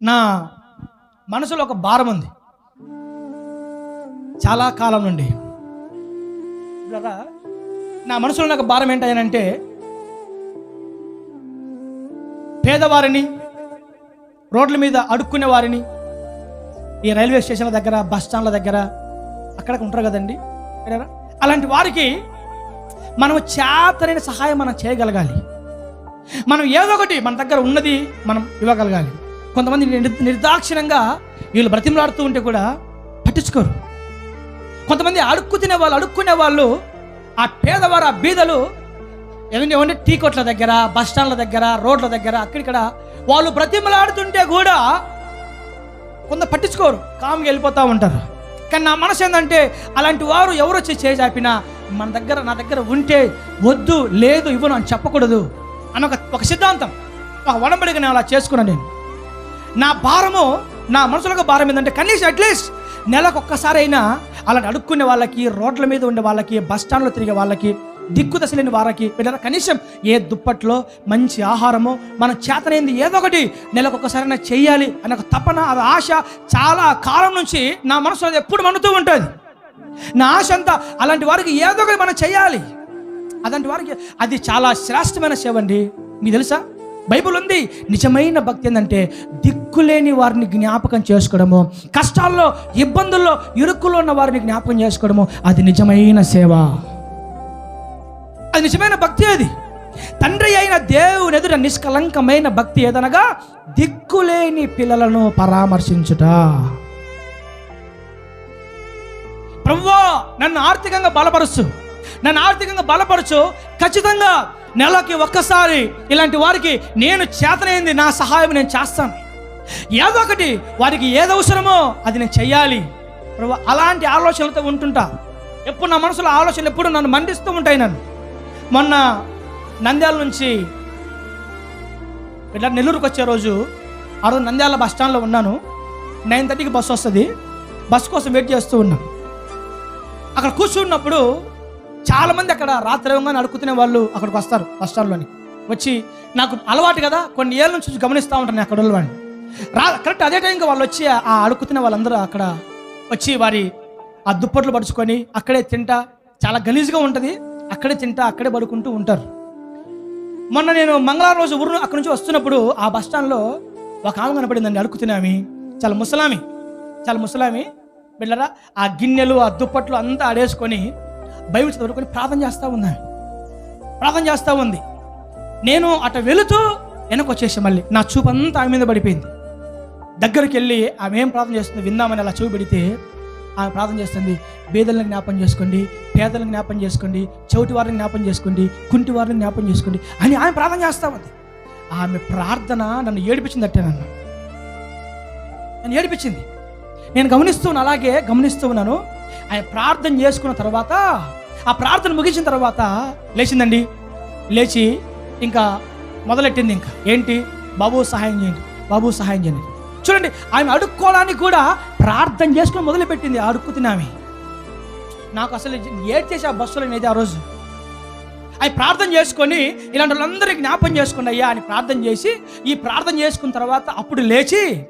నా మనసులో ఒక భారం ఉంది. చాలా కాలం నుండి. బ్రదరా, నా మనసులో నాకు భారం ఏంటంటే పేదవారిని రోడ్ల మీద అడుక్కునే వారిని ఈ రైల్వే స్టేషన్ల దగ్గర బస్ స్టాండ్ల దగ్గర అక్కడ ఉంటారు కదండి. అలాంటి వారికి మనం చేతనైన సహాయం మనం చేయగలగాలి. మనం ఏదో ఒకటి మన దగ్గర ఉన్నది మనం ఇవ్వగలగాలి. కొంతమంది నిర్- వీళ్ళు బ్రతిమలాడుతూ ఉంటే కూడా పట్టించుకోరు. కొంతమంది అడుక్కు తినే వాళ్ళు అడుక్కునే వాళ్ళు ఆ పేదవారు ఆ బీదలు ఏమంటే ఏమంటే టీ కొట్ల దగ్గర బస్ స్టాండ్ల దగ్గర రోడ్ల దగ్గర అక్కడిక్కడ వాళ్ళు బ్రతిమలాడుతుంటే కూడా కొంత పట్టించుకోరు. కామ్గా వెళ్ళిపోతూ ఉంటారు. కానీ నా మనసు ఏంటంటే అలాంటి వారు ఎవరు వచ్చి చేజాపినా మన దగ్గర నా దగ్గర ఉంటే వద్దు లేదు ఇవ్వను అని చెప్పకూడదు అని ఒక ఒక సిద్ధాంతం. ఒక వడంబడిగా నేను అలా చేసుకున్నాను నేను. నా భారము నా మనసులో భారం ఏంటంటే కనీసం అట్లీస్ట్ నెలకు ఒక్కసారైనా అలాంటి అడుక్కునే వాళ్ళకి రోడ్ల మీద ఉండే వాళ్ళకి బస్ స్టాండ్లో తిరిగే వాళ్ళకి దిక్కు దశ లేని వారికి పిల్లల కనీసం ఏ దుప్పట్లో మంచి ఆహారము మన చేతనైంది ఏదో ఒకటి నెలకు చేయాలి అనే ఒక తపన అది ఆశ చాలా కాలం నుంచి నా మనసులో ఎప్పుడు మండుతూ ఉంటుంది. నా ఆశ అంతా అలాంటి వారికి ఏదో ఒకటి మనం చేయాలి అలాంటి వారికి అది చాలా శ్రేష్టమైన సేవ అండి. మీకు తెలుసా? బైబిల్ ఉంది. నిజమైన భక్తి ఏంటంటే దిక్కులేని వారిని జ్ఞాపకం చేసుకోవడము. కష్టాల్లో ఇబ్బందుల్లో ఇరుక్కులో ఉన్న వారిని జ్ఞాపకం చేసుకోవడము అది నిజమైన సేవ. అది నిజమైన భక్తి అది. తండ్రి అయిన దేవుని ఎదుట నిష్కలంకమైన భక్తి ఏదనగా దిక్కులేని పిల్లలను పరామర్శించుట. ప్రవ్వా నన్ను ఆర్థికంగా బలపరచు నన్ను ఆర్థికంగా బలపరచు ఖచ్చితంగా నెలకి ఒక్కసారి ఇలాంటి వారికి నేను చేతనైంది నా సహాయం నేను చేస్తాను. ఏదో ఒకటి వారికి ఏది అవసరమో అది నేను చెయ్యాలి. అలాంటి ఆలోచనలతో ఉంటుంటా. ఎప్పుడు నా మనసులో ఆలోచనలు ఎప్పుడు నన్ను మండిస్తూ ఉంటాయి నన్ను. మొన్న నంద్యాల నుంచి ఇట్లా నెల్లూరుకు వచ్చే రోజు ఆ రోజు నంద్యాల బస్ స్టాండ్లో ఉన్నాను. నైన్ థర్టీకి బస్సు వస్తుంది. బస్ కోసం వెయిట్ చేస్తూ ఉన్నాను. అక్కడ కూర్చున్నప్పుడు చాలామంది అక్కడ రాత్రి అడుగుతున్న వాళ్ళు అక్కడికి వస్తారు బస్ స్టాండ్లోని. వచ్చి నాకు అలవాటు కదా కొన్ని ఏళ్ళ నుంచి గమనిస్తూ ఉంటాను నేను అక్కడ వాళ్ళని రా కరెక్ట్ అదే టైంకి వాళ్ళు వచ్చి ఆ అడుగుతున్న వాళ్ళందరూ అక్కడ వచ్చి వారి ఆ దుప్పట్లు పడుచుకొని అక్కడే తింటా చాలా గలీజ్గా ఉంటుంది. అక్కడే తింటా అక్కడే పడుకుంటూ ఉంటారు. మొన్న నేను మంగళవారం రోజు ఊరు అక్కడి నుంచి వస్తున్నప్పుడు ఆ బస్ స్టాండ్లో ఒక ఆమె కనపడిందండి అడుగుతున్నామి చాలా ముసలామి చాలా ముసలామి. బిళ్ళరా ఆ గిన్నెలు ఆ దుప్పట్లు అంతా ఆడేసుకొని బైబిల్ చదువుకొని ప్రార్థన చేస్తూ ఉంది ఆమె. ప్రార్థన చేస్తూ ఉంది. నేను అట వెళుతూ వెనక వచ్చేసి మళ్ళీ. నా చూపు అంతా ఆమె మీద పడిపోయింది. దగ్గరికి వెళ్ళి ఆమె ఏం ప్రార్థన చేస్తుంది విందామని అలా చూపు పెడితే ఆమె ప్రార్థన చేస్తుంది బేదలను జ్ఞాపం చేసుకోండి పేదలను జ్ఞాపం చేసుకోండి చౌటి వారిని జ్ఞాపం చేసుకోండి కుంటి వారిని జ్ఞాపం చేసుకోండి అని ఆమె ప్రార్థన చేస్తా ఉంది. ఆమె ప్రార్థన నన్ను ఏడిపించింది అట్టే నన్ను. నన్ను ఏడిపించింది. నేను గమనిస్తూ ఉన్నా, అలాగే గమనిస్తూ ఉన్నాను. ఆయన ప్రార్థన చేసుకున్న తర్వాత ఆ ప్రార్థన ముగించిన తర్వాత లేచిందండి. లేచి ఇంకా మొదలెట్టింది ఇంకా. ఏంటి? బాబు సహాయం చేయండి. బాబు సహాయం చేయండి. చూడండి ఆమె అడుక్కోవడానికి కూడా ప్రార్థన చేసుకుని మొదలుపెట్టింది ఆ అడుక్కు నాకు అసలు ఏడ్చేసి ఆ బస్సులో నేది ఆ రోజు? ఆయన ప్రార్థన చేసుకొని ఇలాంటి వాళ్ళందరికీ జ్ఞాపం చేసుకోండి అయ్యా అని ప్రార్థన చేసి ఈ ప్రార్థన చేసుకున్న తర్వాత అప్పుడు లేచి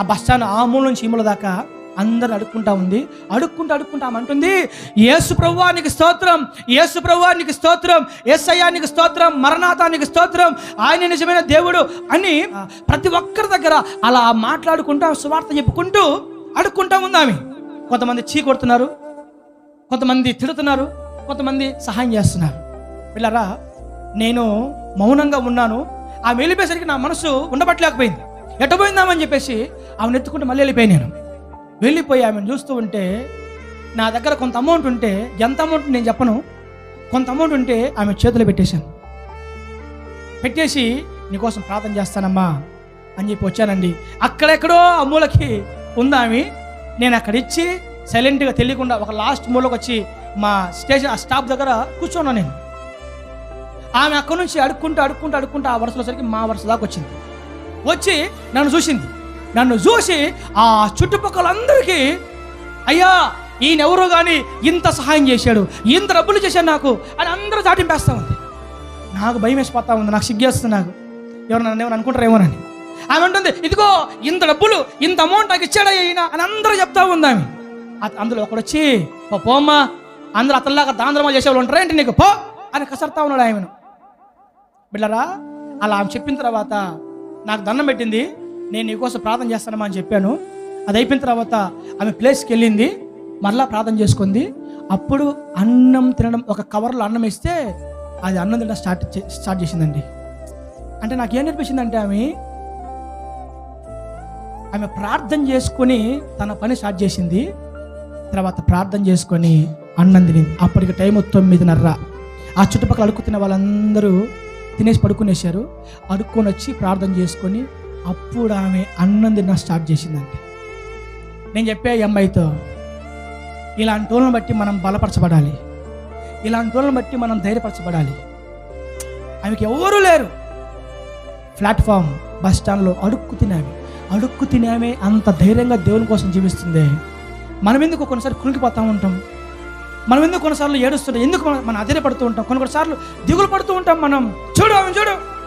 ఆ బస్ స్టాండ్ ఆ మూల నుంచి ఈ దాకా అందరు అడుక్కుంటా ఉంది. అడుక్కుంటూ అడుక్కుంటాం అంటుంది యేసు ప్రభువానికి స్తోత్రం. యేసు ప్రభువానికి స్తోత్రం. ఏసయ్యానికి స్తోత్రం. మరణాతానికి స్తోత్రం. ఆయన నిజమైన దేవుడు అని ప్రతి ఒక్కరి దగ్గర అలా మాట్లాడుకుంటూ సువార్త చెప్పుకుంటూ అడుక్కుంటా ఉంది ఆమె. కొంతమంది చీ కొడుతున్నారు. కొంతమంది తిడుతున్నారు. కొంతమంది సహాయం చేస్తున్నారు. పిల్లరా నేను మౌనంగా ఉన్నాను. ఆమె వెళ్ళిపోయేసరికి నా మనసు ఉండబట్టలేకపోయింది. ఎట్టపోయిందామని చెప్పేసి ఆమెను ఎత్తుకుంటూ మళ్ళీ వెళ్ళిపోయాను నేను. వెళ్ళిపోయి ఆమెను చూస్తూ ఉంటే నా దగ్గర కొంత అమౌంట్ ఉంటే ఎంత అమౌంట్ నేను చెప్పను. కొంత అమౌంట్ ఉంటే ఆమె చేతిలో పెట్టేశాను. పెట్టేసి నీకోసం ప్రార్థన చేస్తానమ్మా అని చెప్పి వచ్చానండి. అక్కడెక్కడో ఆ మూలకి ఉందామి నేను అక్కడ ఇచ్చి సైలెంట్గా తెలియకుండా ఒక లాస్ట్ మూలకి వచ్చి మా స్టేషన్ ఆ స్టాప్ దగ్గర కూర్చున్నాను నేను. ఆమె అక్కడి నుంచి అడుక్కుంటూ అడుక్కుంటూ అడుక్కుంటూ ఆ వరుసలో సరికి మా వరుస దాకా వచ్చింది. వచ్చి నన్ను చూసింది. నన్ను చూసి ఆ చుట్టుపక్కల అందరికీ అయ్యా ఈయన కానీ ఇంత సహాయం చేశాడు ఇంత డబ్బులు చేశాడు నాకు అని అందరూ దాటింపేస్తూ ఉంది. నాకు భయం వేసిపోతా ఉంది నాకు సిగ్గేస్తుంది నాకు. ఎవరు నన్ను ఏమైనా అనుకుంటారేమోనని. ఆమె ఉంటుంది ఇదిగో ఇంత డబ్బులు ఇంత అమౌంట్ నాకు ఇచ్చాడు ఈయన అని అందరూ చెప్తా ఉంది ఆమె. అందులో ఒకడు వచ్చి "పో, పోమ్మా అందరూ అతనిలాగా దాంద్రమ చేసేవాళ్ళు ఉంటారా ఏంటి నీకు? పో అని కసరుతా ఉన్నాడు ఆమెను. బిళ్ళరా అలా ఆమె చెప్పిన తర్వాత నాకు దండం పెట్టింది నేను నీకోసం ప్రార్థన చేస్తానమ్మా అని చెప్పాను. అది అయిపోయిన తర్వాత ఆమె ప్లేస్కి వెళ్ళింది. మరలా ప్రార్థన చేసుకుంది. అప్పుడు అన్నం తినడం ఒక కవర్లో అన్నం ఇస్తే అది అన్నం తినడం స్టార్ట్ చే- స్టార్ట్ చేసిందండి. అంటే నాకు ఏం నేర్పించిందంటే ఆమె ఆమె ప్రార్థన చేసుకొని తన పని స్టార్ట్ చేసింది. తర్వాత ప్రార్థన చేసుకొని అన్నం తినింది. అప్పటికి టైం తొమ్మిదిన్నర. ఆ చుట్టుపక్కల అడుక్కుతున్న వాళ్ళందరూ తినేసి పడుకునేశారు. అడుక్కొని వచ్చి ప్రార్థన చేసుకొని అప్పుడు ఆమె అన్నం తినడం స్టార్ట్ చేసిందండి. నేను చెప్పే అమ్మాయితో ఇలాంటి వాళ్ళని బట్టి మనం బలపరచబడాలి. ఇలాంటి వాళ్ళని బట్టి మనం ధైర్యపరచబడాలి. ఆమెకి ఎవరూ లేరు. ప్లాట్ఫామ్ బస్ స్టాండ్లో అడుక్కు తినామే అడుక్కు తినామే అంత ధైర్యంగా దేవుని కోసం జీవిస్తుంది. మనం ఎందుకు కొన్నిసార్లు కుణికిపోతూ ఉంటాం? మనం ఎందుకు కొన్నిసార్లు ఏడుస్తుంటాం? ఎందుకు మనం- మనం అధైర్యపడుతూ ఉంటాం? కొన్ని కొన్నిసార్లు దిగులు పడుతూ ఉంటాం మనం. చూడు ఆమె చూడు.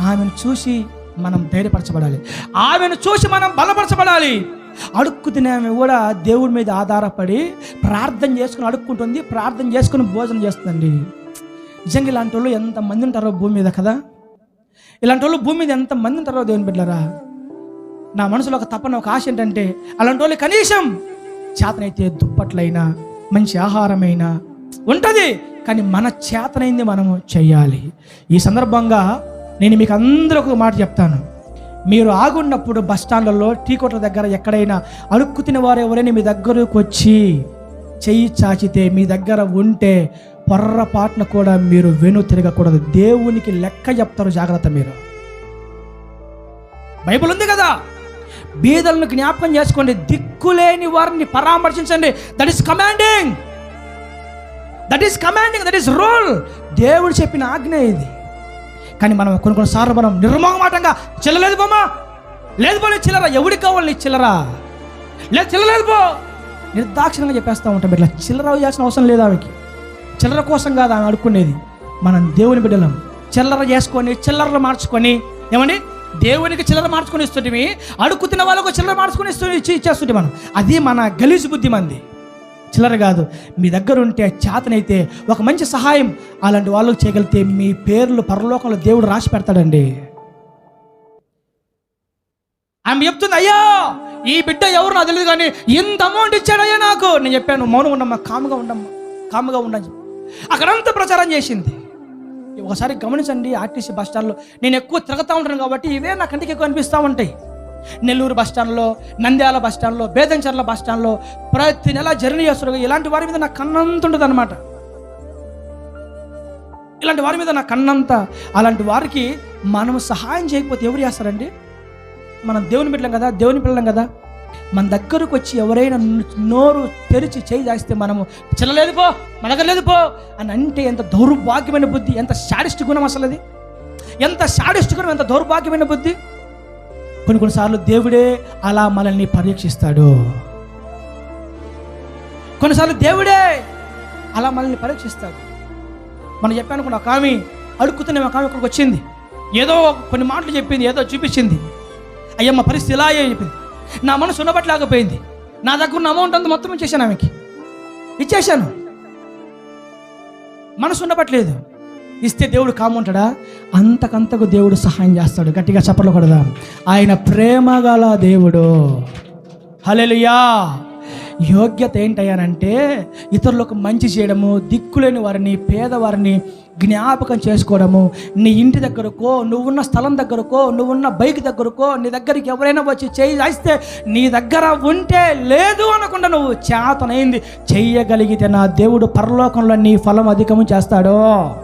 ఆమెను చూసి మనం ధైర్యపరచబడాలి. ఆమెను చూసి మనం బలపరచబడాలి. అడుక్కు తినే ఆమె కూడా దేవుడి మీద ఆధారపడి ప్రార్థన చేసుకుని అడుక్కుంటుంది ప్రార్థన చేసుకుని భోజనం చేస్తుందండి. నిజంగా ఇలాంటి వాళ్ళు ఎంతమంది ఉంటారో భూమి మీద కదా? ఇలాంటి వాళ్ళు భూమి మీద ఎంతమంది ఉంటారో దేవుని బిడ్డరా నా మనసులో ఒక తపన ఒక ఆశ ఏంటంటే అలాంటి వాళ్ళు కనీసం చేతనైతే దుప్పట్లైనా మంచి ఆహారమైనా ఉంటుంది కానీ మన చేతనైంది మనము చెయ్యాలి. ఈ సందర్భంగా నేను మీకు అందరూ ఒక మాట చెప్తాను. మీరు ఆగున్నప్పుడు బస్ స్టాండ్లలో టీ కొట్ల దగ్గర ఎక్కడైనా అడుక్కు తిన వారు ఎవరైనా మీ దగ్గరకు వచ్చి చెయ్యి చాచితే మీ దగ్గర ఉంటే పొర్రపాటున కూడా మీరు వెను తిరగకూడదు. దేవునికి లెక్క చెప్తారు జాగ్రత్త మీరు. బైబిల్ ఉంది కదా? బీదలను జ్ఞాపకం చేసుకోండి. దిక్కులేని వారిని పరామర్శించండి. That is commanding that is commanding that is rule దేవుడు చెప్పిన ఆజ్ఞ ఇది. కానీ మనం కొన్ని కొన్నిసార్లు మనం నిర్మోహమాటంగా చిల్లలేదు బొమ్మ. లేదు పో చిల్లరా చిల్లర ఎవడికి కావాలి నీ చిల్లర? లేదు చిల్లలేదు పో. నిర్దాక్షిణంగా చెప్పేస్తూ ఉంటాం. ఇట్లా చిల్లర చేయాల్సిన అవసరం లేదు ఆమెకి. చిల్లర కోసం కాదు ఆమె అడుక్కునేది మనం దేవుని బిడ్డలం. చిల్లర చేసుకొని చిల్లరలు మార్చుకొని ఏమండి? దేవునికి చిల్లర మార్చుకొని ఇస్తుంటే అడుక్కుతున్న వాళ్ళకు చిల్లర మార్చుకొని ఇస్తూ ఇచ్చేస్తుంటే మనం. అది మన గలీజు బుద్ధి మంది. చిల్లర కాదు. మీ దగ్గర ఉంటే చేతనైతే ఒక మంచి సహాయం అలాంటి వాళ్ళకి చేయగలిగితే మీ పేర్లు పరలోకంలో దేవుడు రాసి పెడతాడండి. ఆమె చెప్తుంది అయ్యా ఈ బిడ్డ ఎవరు? నాకు తెలియదు కానీ ఇంత అమౌంట్ ఇచ్చాడయ్యా నాకు. నేను చెప్పాను మౌనం ఉండమ్మా కాముగా ఉండమ్మా కాముగా ఉండని అక్కడంతా ప్రచారం చేసింది. ఒకసారి గమనించండి ఆర్టీసీ బస్ స్టాండ్లో నేను ఎక్కువ తిరుగుతూ ఉంటాను కాబట్టి ఇవే నా కంటికి ఎక్కువ అనిపిస్తూ ఉంటాయి. నెల్లూరు బస్ స్టాండ్లో నంద్యాల బస్ స్టాండ్లో బేదంచర్ల బస్ ప్రతి నెల జర్నీ చేస్తారు ఇలాంటి వారి మీద నాకు కన్నంత ఉంటుంది అనమాట ఇలాంటి వారి మీద నాకు కన్నంత అలాంటి వారికి మనం సహాయం చేయకపోతే ఎవరు చేస్తారండి? మనం దేవుని బిడ్డలం కదా దేవుని పిల్లలం కదా. మన దగ్గరకు వచ్చి ఎవరైనా నోరు తెరిచి చేయి దాస్తే మనము చిల్లలేదు పో మన దగ్గర లేదు పో అని అంటే ఎంత దౌర్భాగ్యమైన బుద్ధి ఎంత శాడిస్ట్ గుణం అసలు అది? ఎంత శాడిస్ట్ గుణం ఎంత దౌర్భాగ్యమైన బుద్ధి? కొన్ని కొన్నిసార్లు దేవుడే అలా మనల్ని పరీక్షిస్తాడు. కొన్నిసార్లు దేవుడే అలా మనల్ని పరీక్షిస్తాడు. మనం చెప్పాను ఒక ఆమె అడుక్కుతున్న ఒక ఆమె ఇక్కడికి వచ్చింది. ఏదో కొన్ని మాటలు చెప్పింది ఏదో చూపించింది. అయ్యమ్మ పరిస్థితి ఇలా అయ్యో చెప్పింది. నా మనసు ఉన్నబట్టలేకపోయింది నా దగ్గర ఉన్న అమౌంట్ అంతా మొత్తం ఇచ్చేసాను ఆమెకి. ఇచ్చేశాను. మనసు ఉండబట్లేదు ఇస్తే దేవుడు కాముంటాడా? అంతకంతకు దేవుడు సహాయం చేస్తాడు. గట్టిగా చెప్పలు కొడదా. ఆయన ప్రేమ గల దేవుడు. హలెలుయా యోగ్యత ఏంటయ్యానంటే ఇతరులకు మంచి చేయడము దిక్కులేని వారిని పేదవారిని జ్ఞాపకం చేసుకోవడము. నీ ఇంటి దగ్గరకో నువ్వున్న స్థలం దగ్గరకో నువ్వున్న బైక్ దగ్గరకో నీ దగ్గరికి ఎవరైనా వచ్చి చేయి చేస్తే నీ దగ్గర ఉంటే లేదు అనకుండా నువ్వు చేతనైంది. చెయ్యగలిగితే నా దేవుడు పరలోకంలో నీ ఫలం అధికము చేస్తాడో.